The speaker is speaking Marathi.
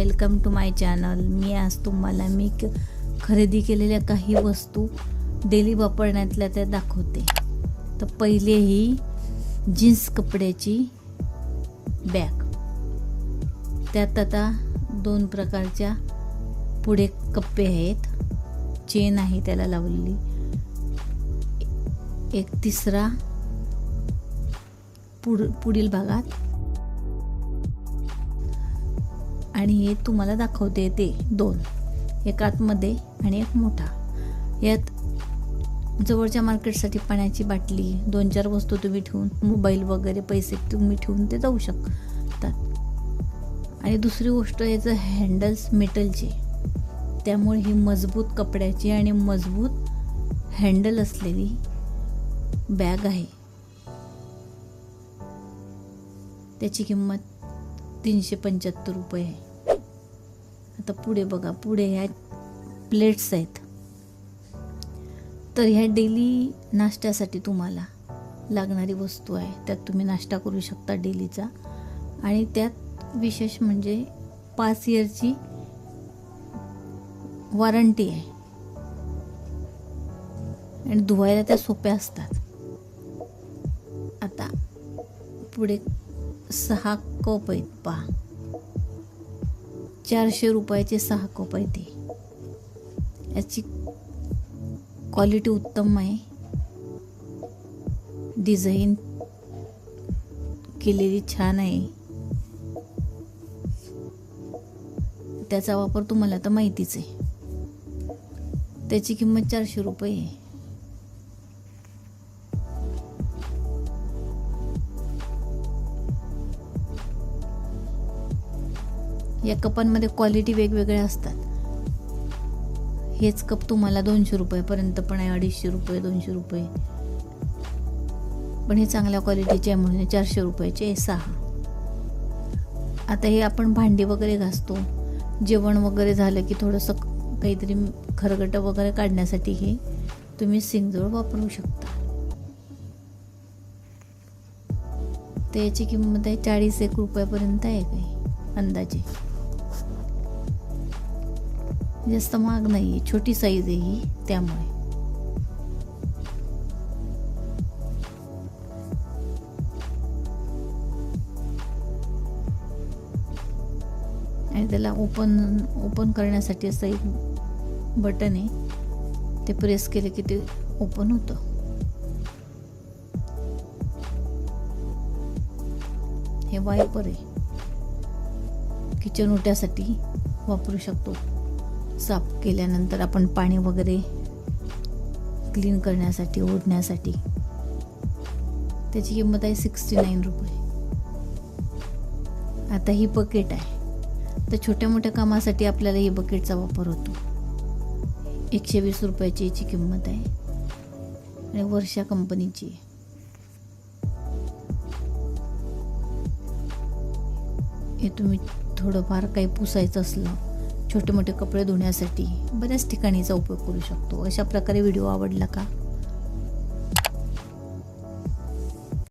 Welcome to my channel. मी आज तुम्हाला मी क- खरेदी केलेल्या काही वस्तू डेली वापरण्यातल्या त्या दाखवते. तर पहिले ही जीन्स कपड्याची बॅग. त्यात आता दोन प्रकारच्या पुढे कप्पे आहेत. चेन आहे त्याला लावलेली. एक तिसरा पुढ पुढील भागात आणि हे तुम्हाला दाखवते ते दोन. एक आतमध्ये आणि एक मोठा. यात जवळच्या मार्केटसाठी पाण्याची बाटली दोन चार वस्तू तुम्ही ठेवून मोबाईल वगैरे पैसे तुम्ही ठेवून ते जाऊ शकतात. आणि दुसरी गोष्ट याचं हँडल्स मेटलचे त्यामुळे ही मजबूत कपड्याची आणि मजबूत हँडल असलेली बॅग आहे. त्याची किंमत तीनशे पंच्याहत्तर रुपये आहे. आता पुढे बघा पुढे ह्या प्लेट्स आहेत. तर ह्या डेली नाश्त्यासाठी तुम्हाला लागणारी वस्तू आहे. त्यात तुम्ही नाश्ता करू शकता डेलीचा. आणि त्यात विशेष म्हणजे पाच इयरची वॉरंटी आहे. आणि धुवायला त्या सोप्या असतात. आता पुढे सहा कप आहेत पहा. चारशे रुपयाचे सहा कप आहे ते याची क्वालिटी उत्तम आहे. डिझाईन केलेली छान आहे. त्याचा वापर तुम्हाला तर माहितीच आहे. त्याची किंमत चारशे रुपये आहे. या कपांमध्ये क्वालिटी वेगवेगळ्या असतात. हेच कप तुम्हाला दोनशे रुपयापर्यंत पण आहे अडीचशे रुपये दोनशे रुपये. पण हे चांगल्या क्वालिटीचे आहे म्हणून चारशे रुपयाचे सहा. आता हे आपण भांडी वगैरे घासतो. जेवण वगैरे झालं की थोडंसं काहीतरी खरगटं वगैरे काढण्यासाठी हे तुम्ही सिंगजवळ वापरू शकता. त्याची किंमत आहे चाळीस एक रुपयापर्यंत आहे काही अंदाजे. जास्त महाग नाही आहे छोटी साईज आहे ही त्यामुळे. आणि त्याला ओपन ओपन करण्यासाठी असं एक बटन आहे. ते प्रेस केले की ते ओपन होतं. हे वायपर आहे. किचन ओट्यासाठी वापरू शकतो. साफ केल्यानंतर आपण पाणी वगैरे क्लीन करण्यासाठी ओढण्यासाठी. त्याची किंमत आहे सिक्स्टी नाईन रुपये. आता ही बकेट आहे. तर छोट्या मोठ्या कामासाठी आपल्याला ही बकेटचा वापर होतो. एकशे वीस रुपयाची याची किंमत आहे. आणि वर्षा कंपनीची. आहे हे तुम्ही थोडंफार काही पुसायचं असलं छोटे मोठे कपडे धुण्यासाठी बऱ्याच ठिकाणीचा उपयोग करू शकतो. अशा प्रकारे व्हिडिओ आवडला का?